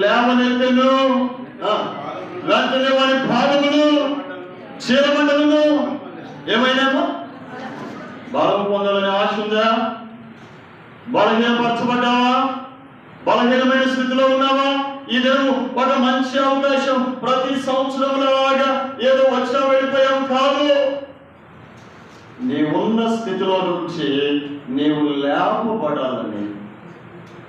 లేవనెత్తను. లేకపోతే వారి పాదములు చీరమండలను ఏమైనామో బలం పొందాలని ఆశ ఉందా? బలహీనపరచబడ్డావా బలహీనమైన స్థితిలో ఉన్నావా? ఇదేమో ఒక మంచి అవకాశం. ప్రతి సంవత్సరం లాగా ఏదో వచ్చినా వెళ్ళిపోయాం కాదు. నీవున్న స్థితిలో నుంచి నీవు లేపబడాలని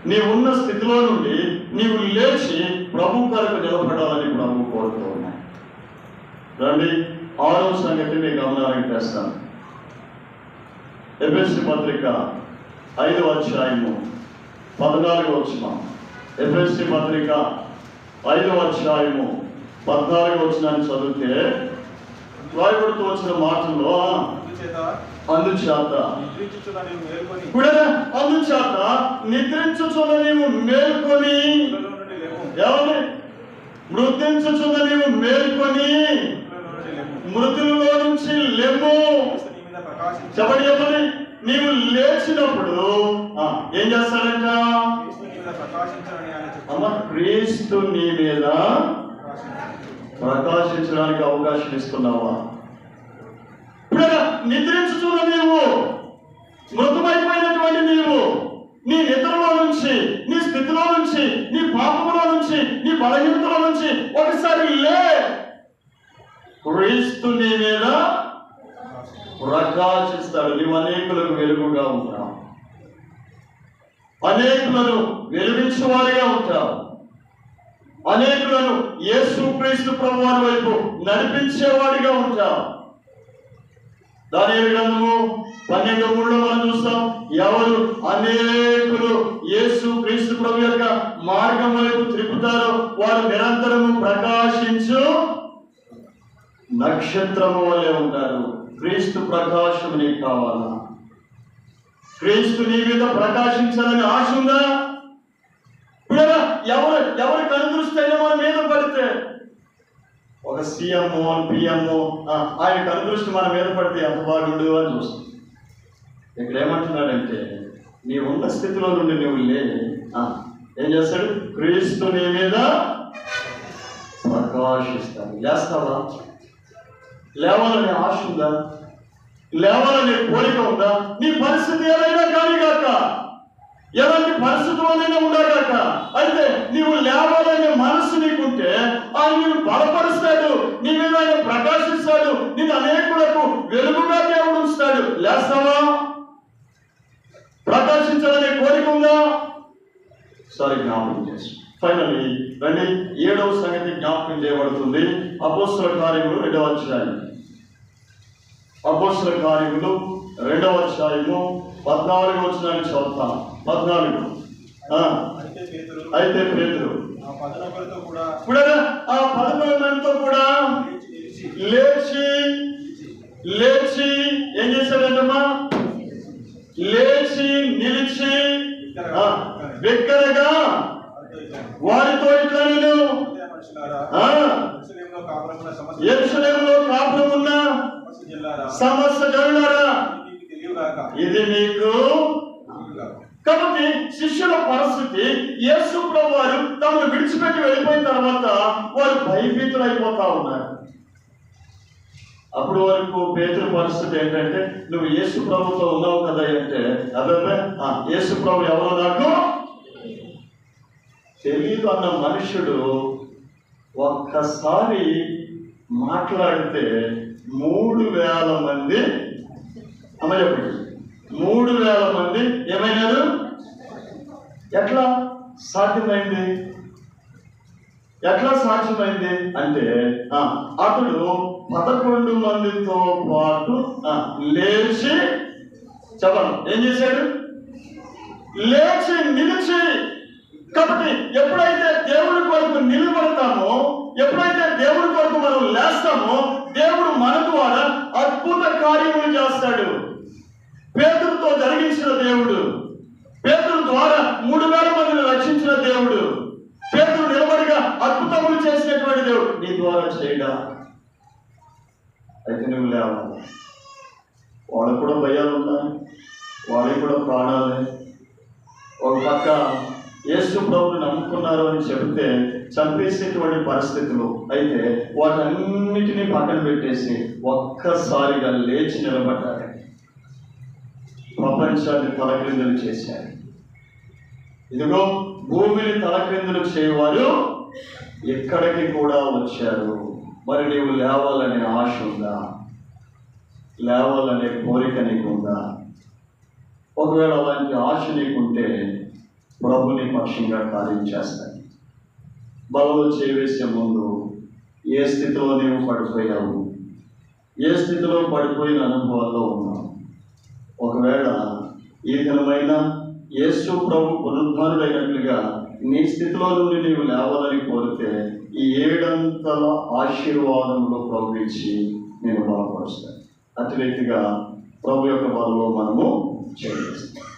నీవున్న స్థితిలో నుండి నీవు లేచి ప్రభు కొరకు నిలబడాలని ప్రభు కోరుతూ ఉన్నాయి రండి ఆరో సంగతి మీ గమనానికి తెస్తాను. ఎఫ్ఎస్సి పత్రిక ఐదవ అధ్యాయము పద్నాలుగు వచ్చిన ఎఫ్ఎస్సి పత్రిక ఐదవ అధ్యాయము పద్నాలుగు వచ్చినాన్ని చదివితే రాయబడుతూ వచ్చిన మాటల్లో అందుచేత అందుచేత నిద్రించుచున్న నీవు మేల్కొని. ఇప్పుడు మృతించుచున్న నీవు మేల్కొని. మృతులలో నుంచి లేము. చెప్పండి చెప్పండి. నీవు లేచినప్పుడు ఏం చేస్తాడంట అమ్మ క్రీస్తు నీ మీద ప్రకాశించడానికి అవకాశం ఇస్తున్నావా? ఇప్పుడు నిద్రించుతున్న నీవు మృతమైపోయినటువంటి నీవు నీ నిద్రలో నుంచి నీ స్థితిలో నుంచి నీ పాపములో నుంచి నీ బలహీనతలో నుంచి ఒకసారి లే. క్రీస్తు నీ మీద ప్రకాశిస్తాడు. నీవు అనేకులకు వెలుగుగా ఉంటావు. అనేకులను వెలిగించేవారిగా ఉంటావు. అనేకులను యేసు క్రీస్తు ప్రభువారి వైపు నడిపించేవాడిగా ఉంటావు. దాని గ్రంథము పన్నెండు మూడులో మనం చూస్తాం. ఎవరు? అనేకులు. యేసు క్రీస్తు ప్రభు యొక్క మార్గం వైపు త్రిపుతారో వారు నిరంతరము ప్రకాశించు నక్షత్రము వలె ఉంటారు. క్రీస్తు ప్రకాశం నీకు కావాలా? క్రీస్తు నీ మీద ప్రకాశించాలని ఆశ ఉందా? ఎవరు? ఎవరు కనుదృష్టి మన మీద పడితే? ఒక సీఎం పిఎం ఆయన కనుదృష్టి మన మీద పడితే ఎంత బాగుండు అని చూస్తుంది ఇక్కడ ఏమంటున్నాడంటే నీ ఉన్న స్థితిలో నుండి నువ్వు లేని ఆ, ఏం చేస్తాడు? క్రీస్తు నీ మీద ప్రకాశిస్తాడు. లేస్తావా? లేవాలనే ఆశ ఉందా? లేవాలనే కోరిక ఉందా? నీ పరిస్థితి ఏదైనా కానీ కాక ఎలాంటి పరిస్థితుల్లోనైనా ఉండగాక అయితే నీవు లేవాలనే మనసు నీకుంటే ఆయన నిన్ను బలపరుస్తాడు నీ మీద ఆయన ప్రకాశిస్తాడు నేను అనేకులకు వెలుగుగా దేవుడు ఉంచుతాడు. లేస్తావా ప్రకాశించాలనే కోరిక ఉందా సారీ జ్ఞాపకం చేసి ఫైనల్లీ రండి. ఏడవ సంగతి జ్ఞాపకం చేయబడుతుంది. అపోస్తుల కార్యములు రెండవ అధ్యాయం అపోస్తుల కార్యములు రెండవ అధ్యాయము. పద్నాలుగు వచ్చిన చదువుతాం. పద్నాలుగు. అయితే పేదరు పదనొకరితో కూడా ఆ మందితో కూడా లేచి లేచి ఏం చేశాడంటమ్మా? లేచి నిలిచి బిగ్గరగా వారితో ఇట్లా, నేను ఎరుసలేములో కాపురం ఆ, సమస్య కాపురమున్న ఇది మీకు నీకు కాబట్టి శిష్యుల పరిస్థితి యేసు వారు తమను విడిచిపెట్టి వెళ్ళిపోయిన తర్వాత వారు భయభీతులు అయిపోతా ఉన్నారు. అప్పుడు వరకు పేతుల పరిస్థితి ఏంటంటే నువ్వు యేసు ప్రభుతో ఉన్నావు కదా అంటే అదే యేసు ప్రభు ఎవరో నాకు తెలియదు అన్న మనుషుడు ఒక్కసారి మాట్లాడితే మూడు వేల మంది అమ్మ మూడు వేల మంది ఏమైనారు? ఎట్లా సాధ్యమైంది? ఎట్లా సాధ్యమైంది అంటే అతడు పదకొండు మందితో పాటు లేచి చెప్పను ఏం చేశాడు? లేచి నిలిచి కాబట్టి ఎప్పుడైతే దేవుడి కొరకు నిలబడతామో ఎప్పుడైతే దేవుడి కొరకు మనం లేస్తామో దేవుడు మన ద్వారా అద్భుత కార్యములు చేస్తాడు. పేదలతో జరిగించిన దేవుడు. పేదల ద్వారా మూడు వేల మందిని రక్షించిన దేవుడు. పేదలు నిలబడిగా అద్భుతములు చేసినటువంటి దేవుడు. నీ ద్వారా చేయడా? అయితే నువ్వు లేవాలి వాళ్ళకు కూడా భయాలు ఉన్నాయి వాళ్ళకి కూడా ప్రాణాలే. ఒక పక్క యేసు ప్రభుని నమ్ముకున్నారు అని చెబితే చంపేసేటువంటి పరిస్థితులు అయితే వాటన్నిటినీ పక్కన పెట్టేసి ఒక్కసారిగా లేచి నిలబడ్డారు. ప్రపంచాన్ని తలక్రిందులు చేశారు. ఇదిగో భూమిని తలక్రిందులు చేయవారు ఎక్కడికి కూడా వచ్చారు. మరి నీవు లేవాలనే ఆశ ఉందా? లేవాలనే కోరిక నీకుందా? ఒకవేళ అలాంటి ఆశ నీకుంటే ప్రభుని పక్షంగా కార్యం చేస్తాయి. బలలో చేవేసే ముందు ఏ స్థితిలో నీవు పడిపోయావు? ఏ స్థితిలో పడిపోయిన అనుభవాల్లో ఉన్నావు? ఒకవేళ ఈ దినమైన యేసు ప్రభు పునరుద్ధారుడైనట్లుగా నీ స్థితిలో నుండి నీవు లేవాలని కోరితే ఈ ఏడంతల ఆశీర్వాదంలో ప్రభు ఇచ్చి నేను బలపరుస్తాను అతి రీతిగా ప్రభు యొక్క బలంలో మనము చేస్తాం